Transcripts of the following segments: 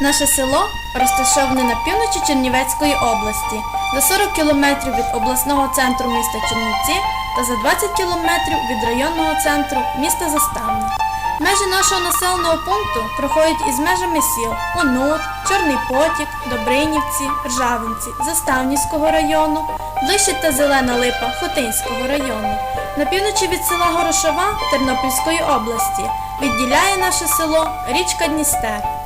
Наше село розташоване на півночі Чернівецької області, за 40 кілометрів від обласного центру міста Чернівці та за 20 кілометрів від районного центру міста Заставне. Межі нашого населеного пункту проходять із межами сіл Онут, Чорний Потік, Добринівці, Ржавинці, Заставнівського району, Ближче та Зелена Липа Хотинського району. На півночі від села Горошова Тернопільської області відділяє наше село річка Дністер.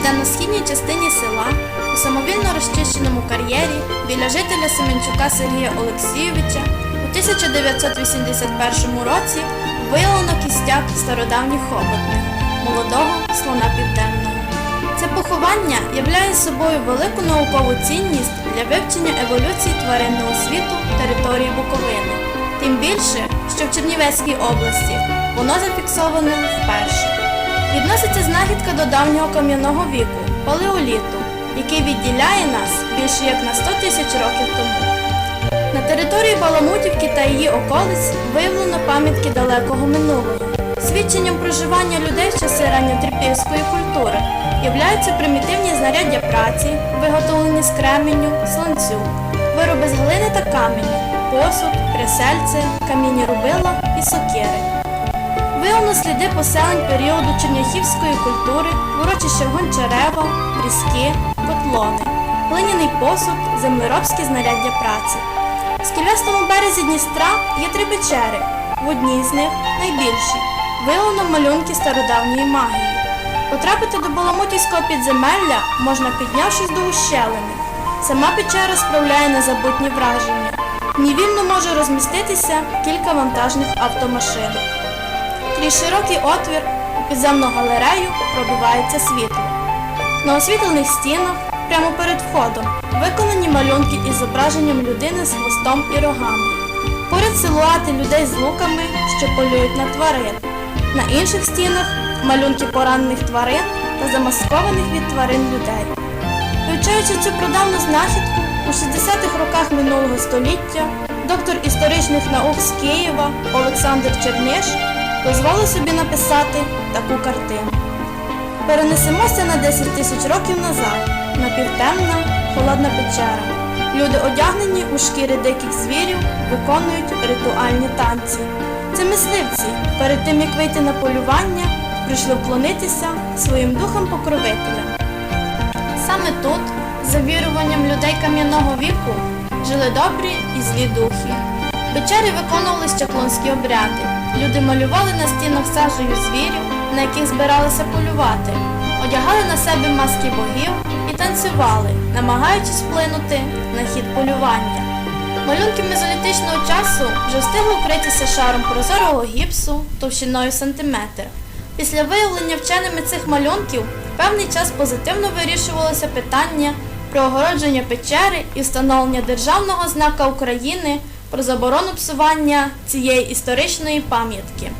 Південно-східній частині села, у самовільно розчищеному кар'єрі біля жителя Семенчука Сергія Олексійовича у 1981 році виявлено кістяк стародавніх хоботних молодого слона південного. Це поховання являє собою велику наукову цінність для вивчення еволюції тваринного світу території Буковини. Тим більше, що в Чернівецькій області воно зафіксовано вперше. Відноситься знахідка до давнього кам'яного віку палеоліту, який відділяє нас більше як на 100 тисяч років тому. На території Баламутівки та її околиць виявлено пам'ятки далекого минулого. Свідченням проживання людей в часи ранньотрипільської культури являються примітивні знаряддя праці, виготовлені з кременю, сланцю, вироби з глини та каменю, посуд, присельце, камінні рубила і сокири. Виявлено сліди поселень періоду черняхівської культури, урочище Гончарева, Пріски, Котлони, глиняний посуд, землеробські знаряддя праці. В скелястому березі Дністра є три печери. В одній з них, найбільшій, виявлено малюнки стародавньої магії. Потрапити до Баламутівського підземелля можна піднявшись до ущелини. Сама печера справляє незабутні враження. В ній вільно може розміститися кілька вантажних автомашин. Крізь широкий отвір у підземну галерею пробивається світло. На освітлених стінах, прямо перед входом, виконані малюнки із зображенням людини з хвостом і рогами. Поряд силуети людей з луками, що полюють на тварин. На інших стінах малюнки поранених тварин та замаскованих від тварин людей. Вивчаючи цю прадавну знахідку, у 60-х роках минулого століття доктор історичних наук з Києва Олександр Черниш дозволив собі написати таку картину. Перенесемося на 10 тисяч років назад, напівтемна, холодна печера. Люди, одягнені у шкіри диких звірів, виконують ритуальні танці. Це мисливці, перед тим як вийти на полювання, прийшли вклонитися своїм духам покровителям. Саме тут, за віруванням людей кам'яного віку, жили добрі і злі духи. В печері виконували чаклунські обряди. Люди малювали на стінах сажею звірів, на яких збиралися полювати, одягали на себе маски богів і танцювали, намагаючись вплинути на хід полювання. Малюнки мезолітичного часу вже встигли вкритися шаром прозорого гіпсу товщиною сантиметр. Після виявлення вченими цих малюнків певний час позитивно вирішувалося питання про огородження печери і встановлення державного знака України про заборону псування цієї історичної пам'ятки.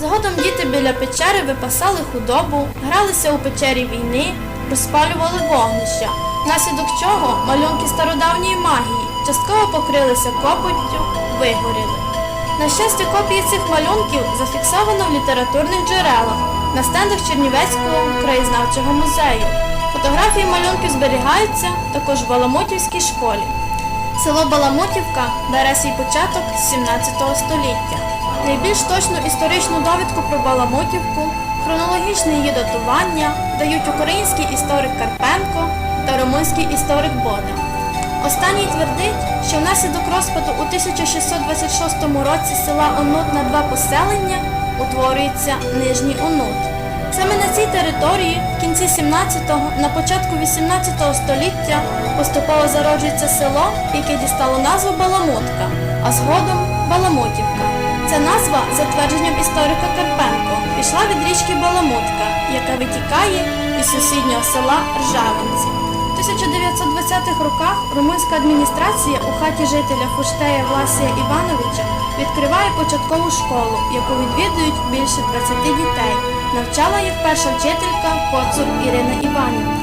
Згодом діти біля печери випасали худобу, гралися у печері війни, розпалювали вогнища, внаслідок чого малюнки стародавньої магії частково покрилися копоттю, вигоріли. На щастя, копії цих малюнків зафіксовано в літературних джерелах на стендах Чернівецького краєзнавчого музею. Фотографії малюнків зберігаються також в Баламутівській школі. Село Баламутівка бере свій початок з 17 століття. Найбільш точну історичну довідку про Баламутівку, хронологічне її датування дають український історик Карпенко та румунський історик Бода. Останній твердить, що внаслідок розпаду у 1626 році села Онут на два поселення утворюється Нижній Онут. Саме на цій території в кінці 17-го, на початку 18 століття поступово зароджується село, яке дістало назву Баламутка, а згодом Баламутівка. Ця назва, за твердженням історика Карпенко, пішла від річки Баламутка, яка витікає із сусіднього села Ржавинці. У 1920-х роках румунська адміністрація у хаті жителя Фуштея Власія Івановича відкриває початкову школу, яку відвідують більше 20 дітей. Навчала їх перша вчителька Коцур Ірина Іванівна.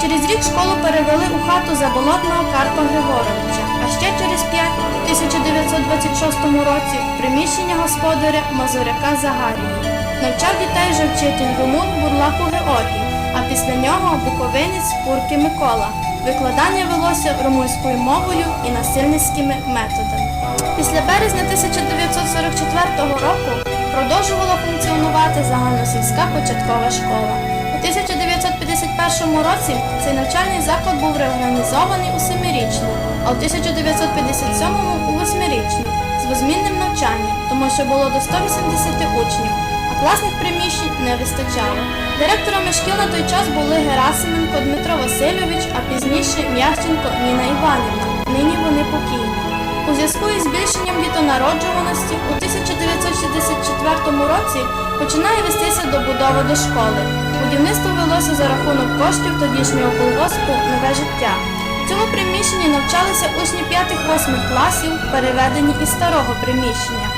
Через рік школу перевели у хату заболотного Карпа Григоровича, а ще через п'ять у 1926 році в приміщення господаря Мазуряка Загарії. Навчав дітей вже вчитель Румун Бурлаку Георгій, а після нього буковинець Пурки Микола. Викладання велося румунською мовою і насильницькими методами. Після березня 1944 року продовжувала функціонувати загальносільська початкова школа. У 1951 році цей навчальний заклад був реорганізований у семирічну, а у 1957 у восьмирічну з возмінним навчанням, тому що було до 180 учнів, а класних приміщень не вистачало. Директорами шкіл на той час були Герасименко Дмитро Васильович, а пізніше М'яхченко Ніна Іванівна. Нині вони покійні. У зв'язку із збільшенням дітонароджуваності у 1964 році починає вестися добудова до школи. Будівництво велося за рахунок коштів тодішнього колгоспу Нове життя. В цьому приміщенні навчалися учні 5-8 класів, переведені із старого приміщення.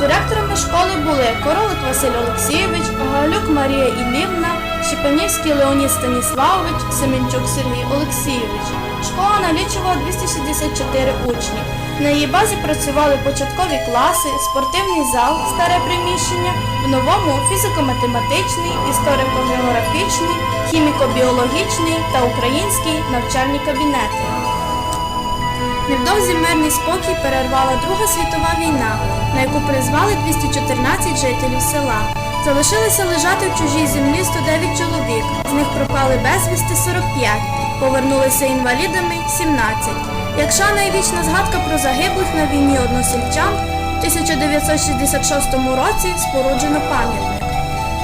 Директорами школи були Королик Василь Олексійович, Галюк Марія Іллівна, Щепанівський Леонід Станіславович, Семенчук Сергій Олексійович. Школа налічувала 264 учні. На її базі працювали початкові класи, спортивний зал, старе приміщення, в новому фізико-математичний, історико-географічний, хіміко-біологічний та український навчальні кабінети. Невдовзі мирний спокій перервала Друга світова війна, на яку призвали 214 жителів села. Залишилися лежати в чужій землі 109 чоловік, з них пропали безвісти 45, повернулися інвалідами 17. Якша найвічна згадка про загиблих на війні односельчан, в 1966 році споруджено пам'ятник.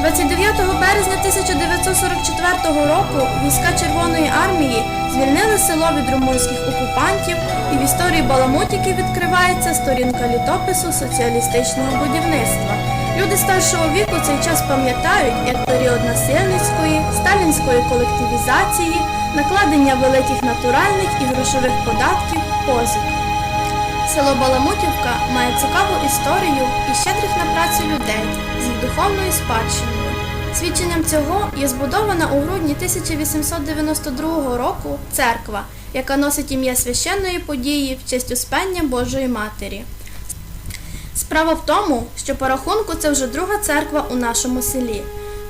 29 березня 1944 року війська Червоної армії звільнили село від румунських окупантів, і в історії Баламутіки відкривається сторінка літопису соціалістичного будівництва. Люди старшого віку цей час пам'ятають як період насильницької, сталінської колективізації, накладення великих натуральних і грошових податків, позик. Село Баламутівка має цікаву історію і щедрих на працю людей з їх духовною спадщиною. Свідченням цього є збудована у грудні 1892 року церква, яка носить ім'я священної події в честь Успення Божої Матері. Справа в тому, що по рахунку це вже друга церква у нашому селі.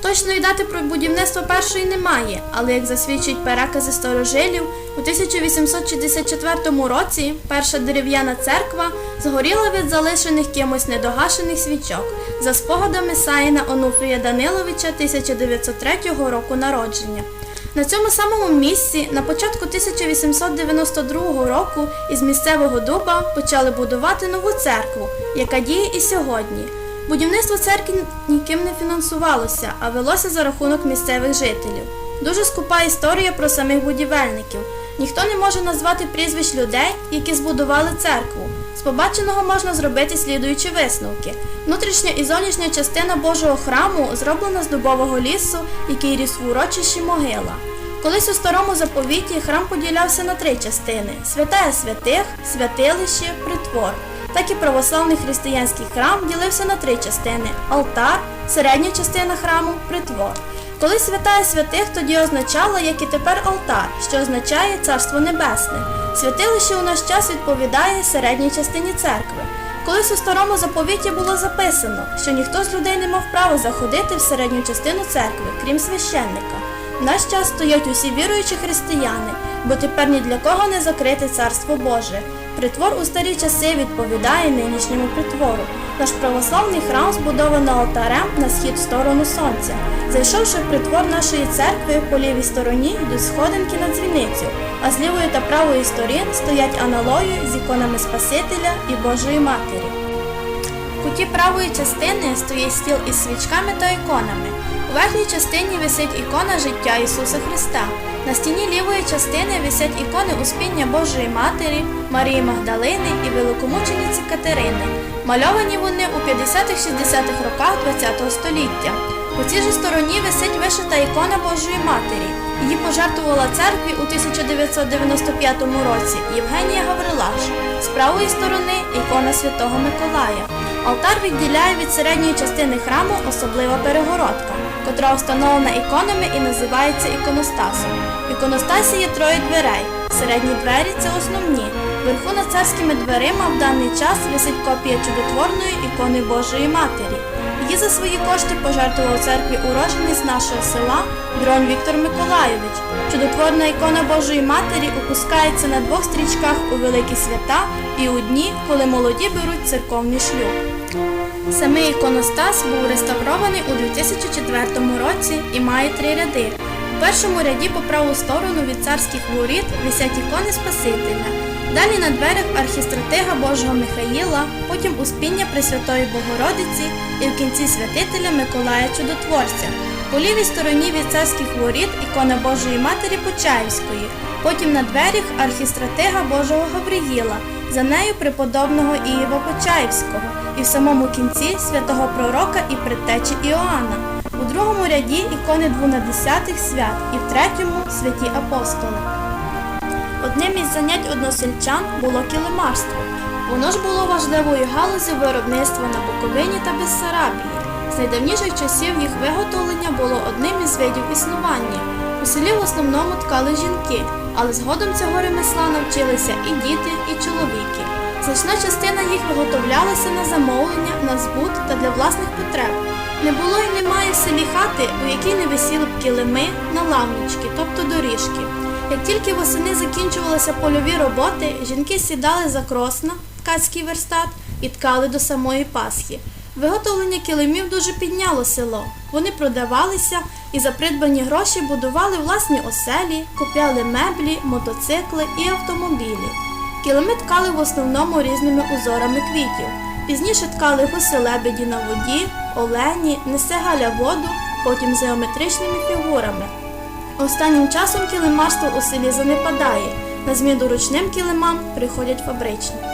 Точної дати про будівництво першої немає, але як засвідчують перекази старожилів, у 1864 році перша дерев'яна церква згоріла від залишених кимось недогашених свічок за спогадами Саїна Онуфрія Даниловича 1903 року народження. На цьому самому місці на початку 1892 року із місцевого дуба почали будувати нову церкву, яка діє і сьогодні. Будівництво церкви ніким не фінансувалося, а велося за рахунок місцевих жителів. Дуже скупа історія про самих будівельників. Ніхто не може назвати прізвищ людей, які збудували церкву. З побаченого можна зробити слідуючі висновки. Внутрішня і зовнішня частина Божого храму зроблена з дубового лісу, який ріс в урочищі могила. Колись у старому заповіті храм поділявся на три частини: святая святих, святилище, притвор. Так і православний християнський храм ділився на три частини: алтар, середня частина храму, притвор. Коли святая святих тоді означала, як і тепер алтар, що означає Царство Небесне. Святилище у наш час відповідає середній частині церкви. Колись у старому заповіті було записано, що ніхто з людей не мав права заходити в середню частину церкви, крім священника. В наш час стоять усі віруючі християни, бо тепер ні для кого не закрите царство Боже. Притвор у старі часи відповідає нинішньому притвору. Наш православний храм збудовано алтарем на схід сторону сонця. Зайшовши в притвор нашої церкви, по лівій стороні йдуть сходинки на дзвіницю, а з лівої та правої сторін стоять аналої з іконами Спасителя і Божої Матері. В куті правої частини стоїть стіл із свічками та іконами. У верхній частині висить ікона життя Ісуса Христа. На стіні лівої частини висять ікони Успіння Божої Матері, Марії Магдалини і великомучениці Катерини. Мальовані вони у 50-60-х роках ХХ століття. По цій же стороні висить вишита ікона Божої Матері. Її пожертвувала церкві у 1995 році Євгенія Гаврилаш. З правої сторони ікона Святого Миколая. Алтар відділяє від середньої частини храму особлива перегородка, котра встановлена іконами і називається іконостасом. В іконостасі є троє дверей. Середні двері це основні. Вверху над царськими дверима в даний час висить копія чудотворної ікони Божої Матері. і за свої кошти пожертвував церкві уроженець нашого села Дрон Віктор Миколайович. Чудотворна ікона Божої Матері опускається на двох стрічках у великі свята і у дні, коли молоді беруть церковний шлюб. Самий іконостас був реставрований у 2004 році і має три ряди. У першому ряді по праву сторону від царських воріт висять ікони Спасителя. Далі на дверях архістратига Божого Михаїла, потім успіння Пресвятої Богородиці і в кінці святителя Миколая Чудотворця. По лівій стороні від царських воріт ікона Божої Матері Почаївської, потім на дверях архістратига Божого Гавриїла, за нею преподобного Ієва Почаївського і в самому кінці святого пророка і предтечі Іоанна. У другому ряді ікони двонадесятих свят і в третьому святі апостоли. Одним із занять односельчан було килимарство. Воно ж було важливою галузю виробництва на Буковині та Бессарабії. З найдавніших часів їх виготовлення було одним із видів існування. У селі в основному ткали жінки, але згодом цього ремесла навчилися і діти, і чоловіки. Значна частина їх виготовлялася на замовлення, на збут та для власних потреб. Не було і немає в селі хати, у якій не висіли б килими на лавнички, тобто доріжки. Як тільки восени закінчувалися польові роботи, жінки сідали за кросна, ткацький верстат, і ткали до самої Пасхи. Виготовлення килимів дуже підняло село. Вони продавалися і за придбані гроші будували власні оселі, купляли меблі, мотоцикли і автомобілі. Килими ткали в основному різними узорами квітів. Пізніше ткали гуси лебеді на воді, олені, несе галя воду, потім з геометричними фігурами. Останнім часом килимарство у селі занепадає. На зміну ручним килимам приходять фабричні.